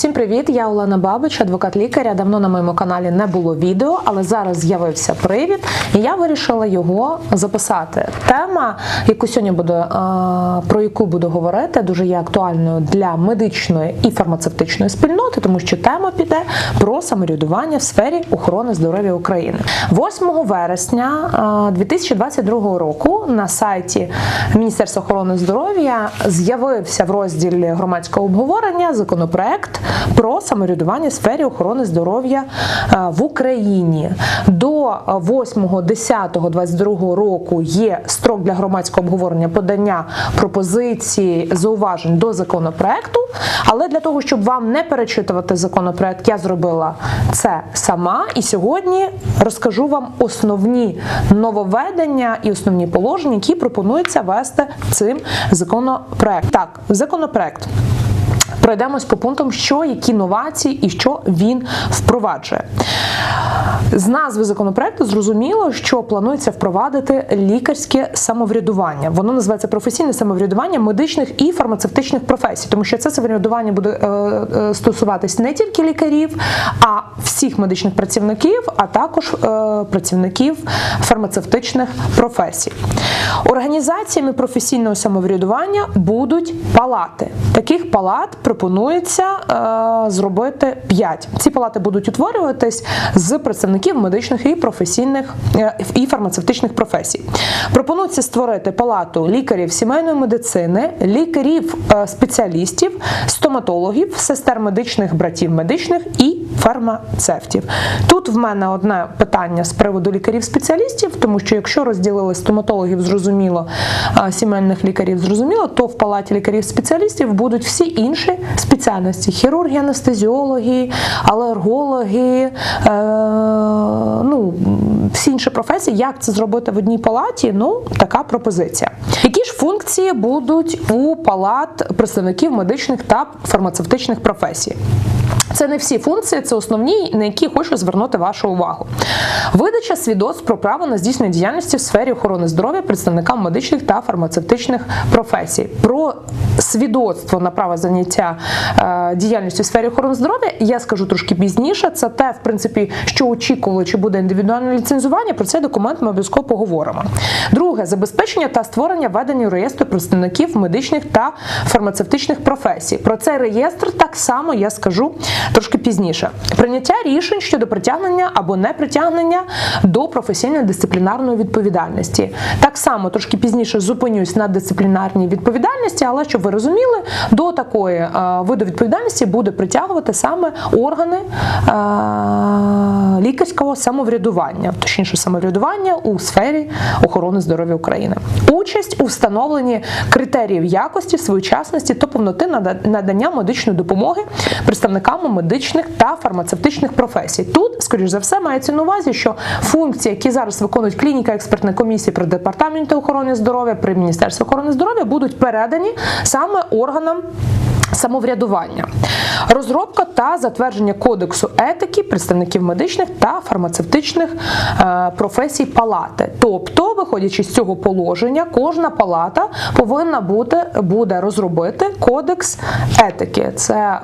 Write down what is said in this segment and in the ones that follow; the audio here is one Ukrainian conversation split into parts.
Всім привіт! Я Олена Бабич, адвокат лікаря. Давно на моєму каналі не було відео, але зараз з'явився привід, і я вирішила його записати. Тема, яку сьогодні буду, е, про яку буду говорити, дуже є актуальною для медичної і фармацевтичної спільноти, тому що тема піде про самоврядування в сфері охорони здоров'я України. 8 вересня е, 2022 року на сайті Міністерства охорони здоров'я з'явився в розділі громадського обговорення законопроект про самоврядування в сфері охорони здоров'я е, в Україні. До 8.10.22 року є строк для громадського обговорення подання пропозицій зауважень до законопроекту. Але для того, щоб вам не перечитувати законопроект, я зробила це сама. І сьогодні розкажу вам основні нововведення і основні положення, які пропонується вести цим законопроектом. Так, законопроект. Пройдемось по пунктам, що які новації і що він впроваджує. З назви законопроекту зрозуміло, що планується впровадити лікарське самоврядування. Воно називається професійне самоврядування медичних і фармацевтичних професій, тому що це самоврядування буде е, е, стосуватись не тільки лікарів, а всіх медичних працівників, а також е, працівників фармацевтичних професій. Організаціями професійного самоврядування будуть палати. Таких палат пропонується е, зробити 5. Ці палати будуть утворюватись з представників медичних і професійних е, і фармацевтичних професій. Пропонується створити палату лікарів сімейної медицини, лікарів е, спеціалістів, стоматологів, сестер медичних, братів медичних і фармацевтів. Тут в мене одне питання з приводу лікарів-спеціалістів, тому що якщо розділили стоматологів, зрозуміло, а сімейних лікарів зрозуміло, то в палаті лікарів-спеціалістів будуть всі інші спеціальності: хірурги, анестезіологи, алергологи, е, ну, всі інші професії. Як це зробити в одній палаті? Ну, така пропозиція. Які ж функції будуть у палат представників медичних та фармацевтичних професій? Це не всі функції, це основні, на які хочу звернути вашу увагу. Видача свідоцтв про право на здійснення діяльності в сфері охорони здоров'я представникам медичних та фармацевтичних професій. Про свідоцтво на право заняття е, діяльністю в сфері охорони здоров'я я скажу трошки пізніше. Це те, в принципі, що очікувало, чи буде індивідуальне ліцензування. Про цей документ ми обов'язково поговоримо. Друге забезпечення та створення ведення реєстру представників медичних та фармацевтичних професій. Про цей реєстр так само я скажу трошки пізніше. Прийняття рішень щодо притягнення або не притягнення до професійної дисциплінарної відповідальності. Так само трошки пізніше зупинюсь на дисциплінарній відповідальності, але щоб ви розуміли, до такої е, виду відповідальності буде притягувати саме органи е, лікарського самоврядування, точніше самоврядування у сфері охорони здоров'я України. Участь у встановленні критеріїв якості, своєчасності та повноти нада- надання медичної допомоги представниками медичних та фармацевтичних професій. Тут, скоріш за все, мається на увазі, що функції, які зараз виконують клініка експертної комісії при департаменті охорони здоров'я, при міністерстві охорони здоров'я, будуть передані саме органам. Самоврядування, розробка та затвердження кодексу етики представників медичних та фармацевтичних е, професій палати. Тобто, виходячи з цього положення, кожна палата повинна бути буде розробити кодекс етики. Це е,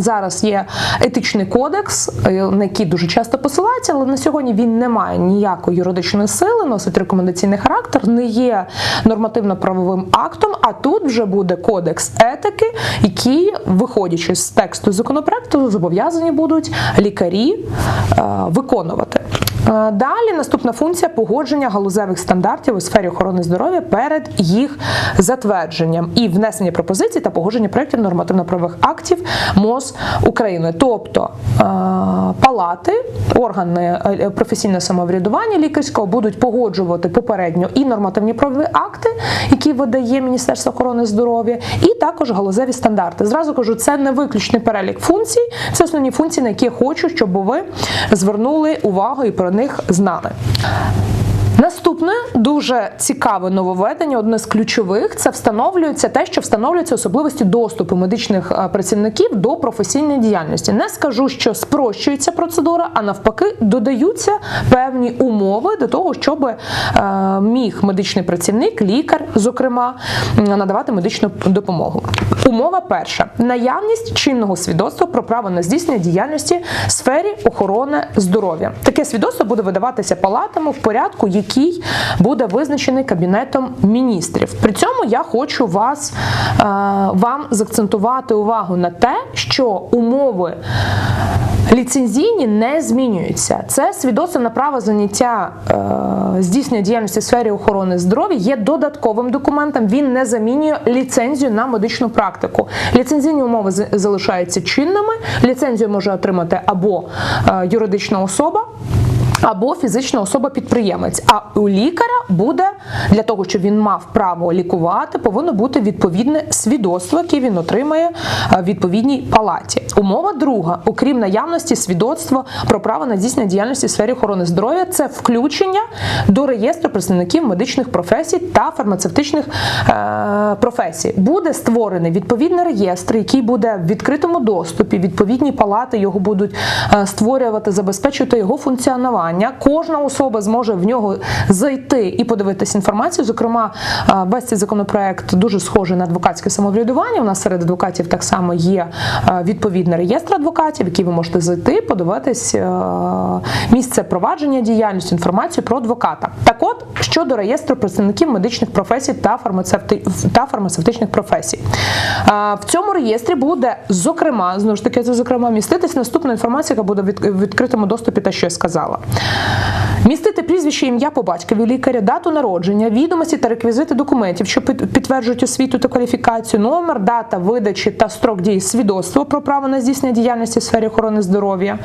зараз є етичний кодекс, е, на який дуже часто посилаються, але на сьогодні він не має ніякої юридичної сили, носить рекомендаційний характер, не є нормативно-правовим актом. А тут вже буде кодекс етики, який, виходячи з тексту законопроекту, зобов'язані будуть лікарі е, виконувати. Е, Далі наступна функція погодження галузевих стандартів у сфері охорони здоров'я перед їх затвердженням і внесення пропозицій та погодження проєктів нормативно-правових актів МОЗ України. Тобто е, палати, органи е, професійного самоврядування лікарського будуть погоджувати попередньо і нормативні правові акти, які видає Міністерство охорони здоров'я, і також галузеві стандарти. Зразу кажу, це не виключний перелік функцій, це основні функції, на які я хочу, щоб ви звернули увагу і про них знали. Наступне дуже цікаве нововведення, одне з ключових це встановлюється те, що встановлюються особливості доступу медичних е, працівників до професійної діяльності. Не скажу, що спрощується процедура, а навпаки, додаються певні умови до того, щоб е, міг медичний працівник, лікар, зокрема, надавати медичну допомогу. Умова перша: наявність чинного свідоцтва про право на здійснення діяльності в сфері охорони здоров'я. Таке свідоцтво буде видаватися палатами в порядку, який буде визначений кабінетом міністрів. При цьому я хочу вас е, вам заакцентувати увагу на те, що умови. Ліцензійні не змінюються. Це свідоцтво на право заняття е, здійснення діяльності в сфері охорони здоров'я є додатковим документом. Він не замінює ліцензію на медичну практику. Ліцензійні умови залишаються чинними. Ліцензію може отримати або е, юридична особа. Або фізична особа-підприємець. А у лікаря буде для того, щоб він мав право лікувати, повинно бути відповідне свідоцтво, яке він отримає е, в відповідній палаті. Умова друга, окрім наявності свідоцтва про право на здійснення діяльності в сфері охорони здоров'я, це включення до реєстру представників медичних професій та фармацевтичних е, професій. Буде створений відповідний реєстр, який буде в відкритому доступі. Відповідні палати його будуть е, створювати, забезпечувати його функціонування. Кожна особа зможе в нього зайти і подивитися інформацію. Зокрема, весь цей законопроект дуже схожий на адвокатське самоврядування. У нас серед адвокатів так само є відповідний реєстр адвокатів, в який ви можете зайти, подивитись місце провадження діяльності, інформацію про адвоката. Так от щодо реєстру представників медичних професій та фармацевти та фармацевтичних професій. В цьому реєстрі буде зокрема знову ж таки це зокрема міститись наступна інформація, яка буде в відкритому доступі, те, що я сказала. Містити прізвище, ім'я по батькові лікаря, дату народження, відомості та реквізити документів, що підтверджують освіту та кваліфікацію, номер, дата видачі та строк дії свідоцтва про право на здійснення діяльності в сфері охорони здоров'я,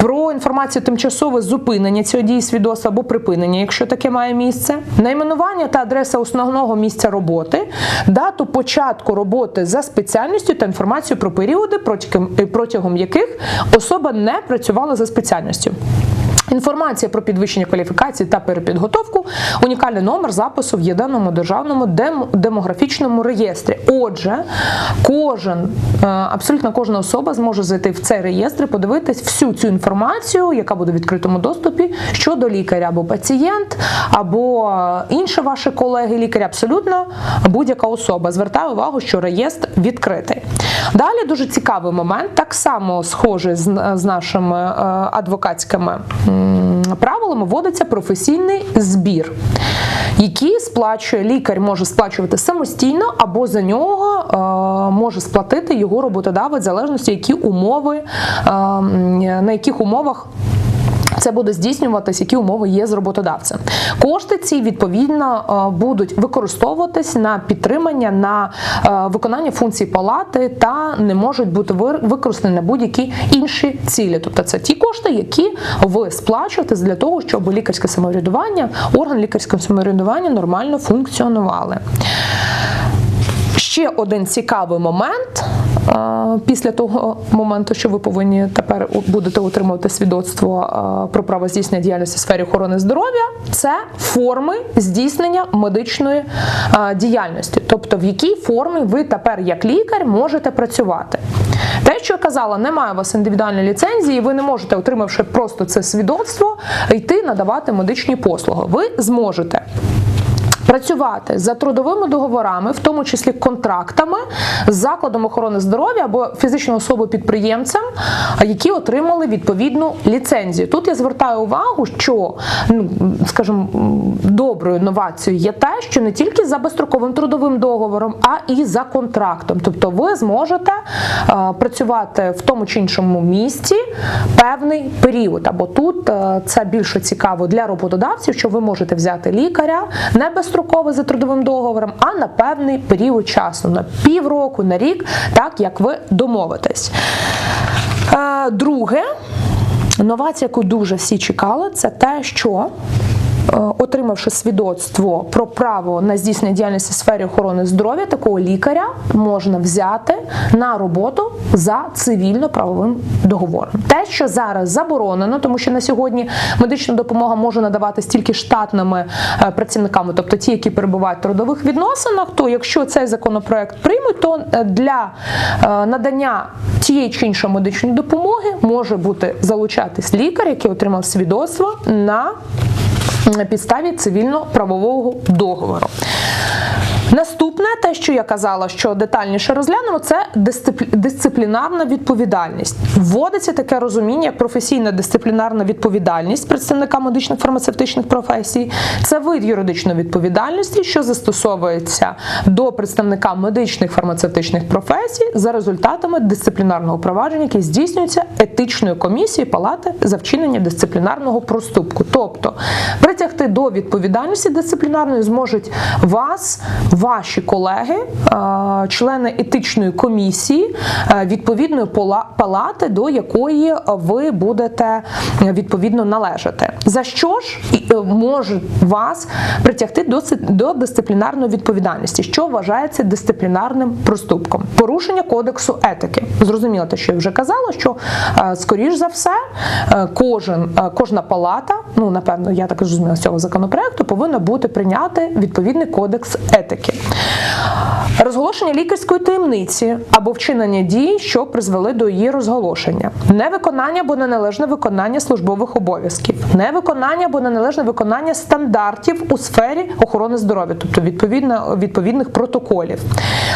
про інформацію тимчасове зупинення цієї дії свідоцтва або припинення, якщо таке має місце, найменування та адреса основного місця роботи, дату початку роботи за спеціальністю та інформацію про періоди, протягом яких особа не працювала за спеціальністю. Інформація про підвищення кваліфікації та перепідготовку, унікальний номер запису в єдиному державному дем- демографічному реєстрі. Отже, кожен, е, абсолютно кожна особа зможе зайти в цей реєстр і подивитись всю цю інформацію, яка буде в відкритому доступі щодо лікаря або пацієнт, або е, інші ваші колеги, лікарі, абсолютно будь-яка особа. Звертаю увагу, що реєстр відкритий. Далі дуже цікавий момент, так само схожий з, з нашими е, адвокатськими правилами, вводиться професійний збір, який сплачує лікар, може сплачувати самостійно або за нього е, може сплатити його роботодавець в залежності, які умови, е, на яких умовах. Це буде здійснюватись, які умови є з роботодавцем. Кошти ці відповідно е, будуть використовуватись на підтримання на е, виконання функцій палати та не можуть бути використані на будь-які інші цілі. Тобто це ті кошти, які ви сплачуєте для того, щоб лікарське самоврядування, орган лікарського самоврядування нормально функціонували. Ще один цікавий момент після того моменту, що ви повинні тепер будете отримувати свідоцтво про право здійснення діяльності в сфері охорони здоров'я, це форми здійснення медичної діяльності, тобто в якій формі ви тепер, як лікар, можете працювати. Те, що я казала, немає у вас індивідуальної ліцензії, ви не можете, отримавши просто це свідоцтво, йти надавати медичні послуги. Ви зможете працювати за трудовими договорами, в тому числі контрактами з закладом охорони здоров'я або фізичною особою підприємцем, які отримали відповідну ліцензію. Тут я звертаю увагу, що ну скажімо, доброю новацією є те, що не тільки за безстроковим трудовим договором, а і за контрактом. Тобто, ви зможете е, працювати в тому чи іншому місці певний період. Або тут е, це більше цікаво для роботодавців, що ви можете взяти лікаря не безстроково за трудовим договором, а на певний період часу, на півроку, на рік, так як ви домовитесь. Е, Друге, новація, яку дуже всі чекали, це те, що отримавши свідоцтво про право на здійснення діяльності в сфері охорони здоров'я, такого лікаря можна взяти на роботу за цивільно-правовим договором. Те, що зараз заборонено, тому що на сьогодні медична допомога може надаватись тільки штатними е, працівниками, тобто ті, які перебувають в трудових відносинах, то якщо цей законопроект приймуть, то е, для е, надання тієї чи іншої медичної допомоги може бути залучатись лікар, який отримав свідоцтво на на підставі цивільно-правового договору. Те, що я казала, що детальніше розглянемо, це дисциплі- дисциплінарна відповідальність. Вводиться таке розуміння, як професійна дисциплінарна відповідальність представника медичних фармацевтичних професій. Це вид юридичної відповідальності, що застосовується до представника медичних фармацевтичних професій за результатами дисциплінарного провадження, яке здійснюється етичною комісією палати за вчинення дисциплінарного проступку. Тобто притягти до відповідальності дисциплінарної зможуть вас, ваші колеги, е, члени етичної комісії е, відповідної палати, до якої ви будете е, відповідно належати. За що ж може вас притягти до, до дисциплінарної відповідальності, що вважається дисциплінарним проступком? Порушення кодексу етики. Зрозуміло, те, що я вже казала, що скоріш за все кожен, кожна палата, ну напевно, я так зрозуміла з цього законопроекту, повинна бути прийняти відповідний кодекс етики. Розголошення лікарської таємниці або вчинення дій, що призвели до її розголошення, невиконання або неналежне виконання службових обов'язків, невиконання або неналежне виконання стандартів у сфері охорони здоров'я, тобто відповідно відповідних протоколів,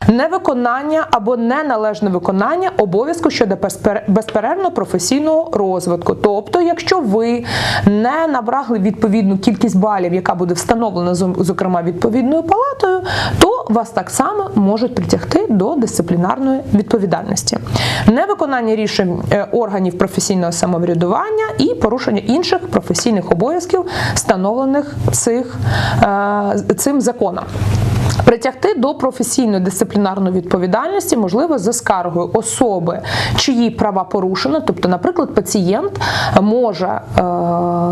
невиконання або неналежне виконання обов'язку щодо безпер- безперервного професійного розвитку. Тобто, якщо ви не набрали відповідну кількість балів, яка буде встановлена зо- зокрема відповідною палатою, то вас так само можуть притягти до дисциплінарної відповідальності. Невиконання рішень е, органів професійного самоврядування і порушення інших професійних обов'язків, встановлених цих, е, цим законом. Притягти до професійної дисциплінарної відповідальності можливо за скаргою особи, чиї права порушено. Тобто, наприклад, пацієнт може е,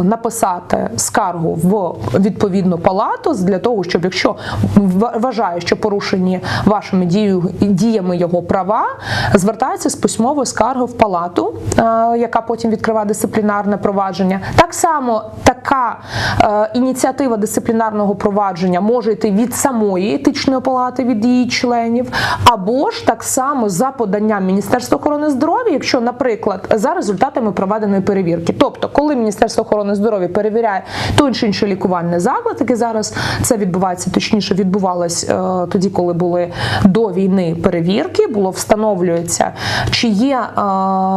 написати скаргу в відповідну палату для того, щоб якщо вважає, що порушені вашими діями його права, звертається з письмовою скаргою в палату, е, яка потім відкриває дисциплінарне провадження. Так само така е, ініціатива дисциплінарного провадження може йти від самої етичної палати, від її членів, або ж так само за поданням Міністерства охорони здоров'я, якщо, наприклад, за результатами проведеної перевірки. Тобто, коли Міністерство охорони здоров'я перевіряє той чи інший лікувальний заклад, який зараз це відбувається, точніше відбувалось е, тоді, коли були до війни перевірки, було встановлюється, чи є е,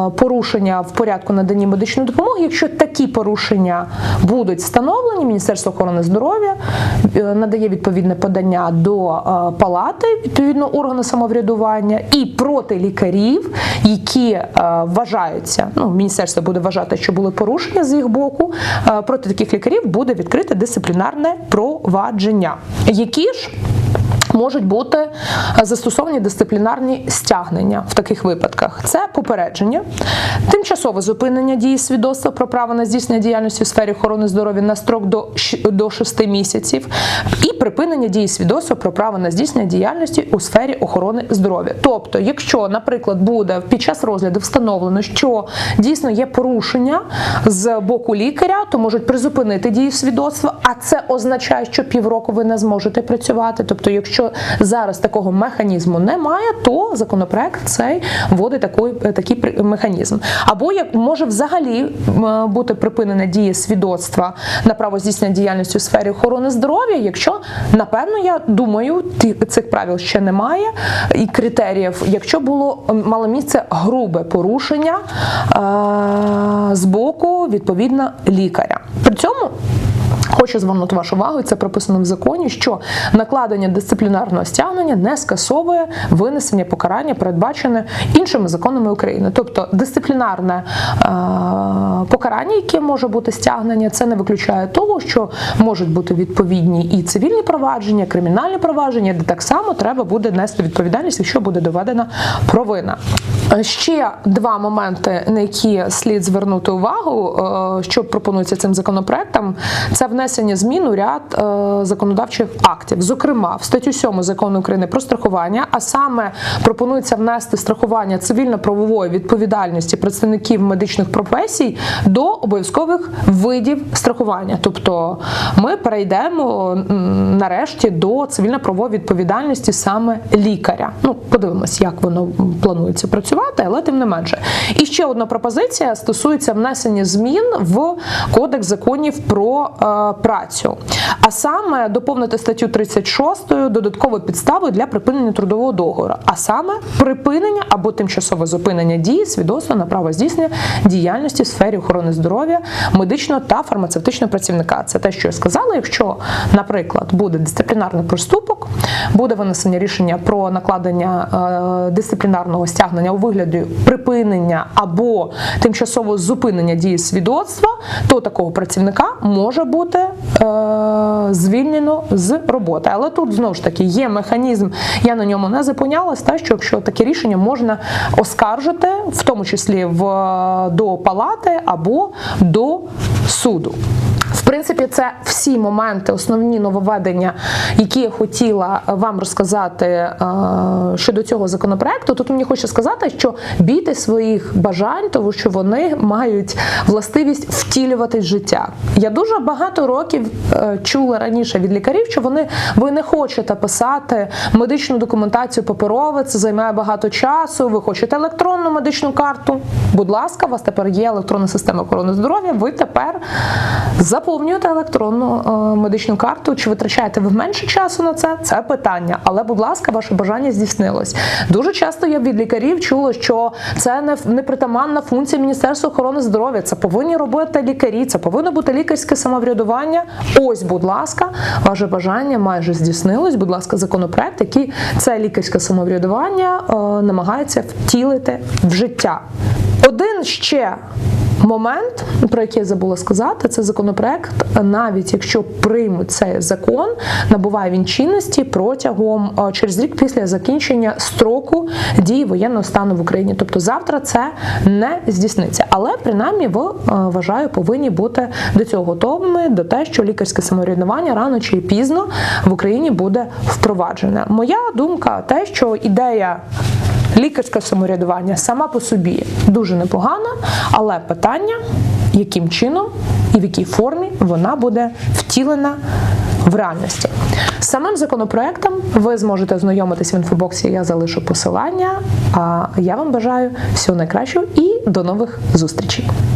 порушення в порядку надання медичної допомоги. Якщо такі порушення будуть встановлені, Міністерство охорони здоров'я е, надає відповідне подання до е, палати відповідно органу самоврядування і проти лікарів, які е, вважаються, ну міністерство буде вважати, що були порушення з їх боку. е, Проти таких лікарів буде відкрите дисциплінарне провадження. Які ж Можуть бути застосовані дисциплінарні стягнення в таких випадках. Це попередження, тимчасове зупинення дії свідоцтва про право на здійснення діяльності у сфері охорони здоров'я на строк до до 6 місяців, і припинення дії свідоцтва про право на здійснення діяльності у сфері охорони здоров'я. Тобто, якщо, наприклад, буде під час розгляду встановлено, що дійсно є порушення з боку лікаря, то можуть призупинити дію свідоцтва, а це означає, що півроку ви не зможете працювати. Тобто, якщо зараз такого механізму немає, то законопроект цей вводить такий, такий механізм. Або як може взагалі бути припинена дія свідоцтва на право здійснення діяльності у сфері охорони здоров'я, якщо напевно я думаю, цих правил ще немає і критеріїв, якщо було мало місце грубе порушення е, з боку відповідно лікаря. При цьому Хочу звернути вашу увагу, це прописано в законі, що накладення дисциплінарного стягнення не скасовує винесення покарання, передбачене іншими законами України. Тобто дисциплінарне е, покарання, яке може бути стягнення, це не виключає того, що можуть бути відповідні і цивільні провадження, кримінальні провадження, де так само треба буде нести відповідальність, якщо буде доведена провина. Е, Ще два моменти, на які слід звернути увагу, е, що пропонується цим законопроектом, це внесення внесення змін у ряд е, законодавчих актів, зокрема в статтю 7 закону України про страхування, а саме пропонується внести страхування цивільно-правової відповідальності представників медичних професій до обов'язкових видів страхування. Тобто ми перейдемо нарешті до цивільно-правової відповідальності саме лікаря. Ну, подивимось, як воно планується працювати, але тим не менше. І ще одна пропозиція стосується внесення змін в Кодекс законів про е, працю. А саме доповнити статтю 36 додатковою підставою для припинення трудового договору, а саме припинення або тимчасове зупинення дії свідоцтва на право здійснення діяльності в сфері охорони здоров'я медичного та фармацевтичного працівника. Це те, що я сказала. Якщо, наприклад, буде дисциплінарний проступок, буде винесення рішення про накладення е, дисциплінарного стягнення у вигляді припинення або тимчасового зупинення дії свідоцтва, то такого працівника може бути е, звільнено з роботи. Але тут знову ж таки є механізм, я на ньому не зупинялась, та що якщо таке рішення можна оскаржити, в тому числі в до палати або до суду. В принципі, це всі моменти, основні нововведення, які я хотіла вам розказати е, щодо цього законопроекту. Тут мені хочеться сказати, що бійте своїх бажань, тому що вони мають властивість втілювати життя. Я дуже багато років е, чула раніше від лікарів, що вони ви не хочете писати медичну документацію паперове, це займає багато часу. Ви хочете електронну медичну карту. Будь ласка, у вас тепер є електронна система охорони здоров'я. Ви тепер заповнюєте електронну е, медичну карту. Чи витрачаєте ви менше часу на це? Це питання. Але, будь ласка, ваше бажання здійснилось. Дуже часто я від лікарів чула, що це не, не притаманна функція Міністерства охорони здоров'я. Це повинні робити лікарі, це повинно бути лікарське самоврядування. Ось, будь ласка, ваше бажання майже здійснилось. Будь ласка, законопроект, який це лікарське самоврядування е, намагається втілити в життя. Один ще момент, про який я забула сказати, це законопроект, навіть якщо приймуть цей закон, набуває він чинності протягом е, через рік після закінчення строку дії воєнного стану в Україні. Тобто завтра це не здійсниться. Але принаймні ви е, вважаю, повинні бути до цього готовими до те, що лікарське самоврядування рано чи пізно в Україні буде впроваджене. Моя думка, те, що ідея. Лікарське самоврядування сама по собі дуже непогана, але питання, яким чином і в якій формі вона буде втілена в реальності. Самим законопроектом ви зможете ознайомитись в інфобоксі. Я залишу посилання. А я вам бажаю всього найкращого і до нових зустрічей.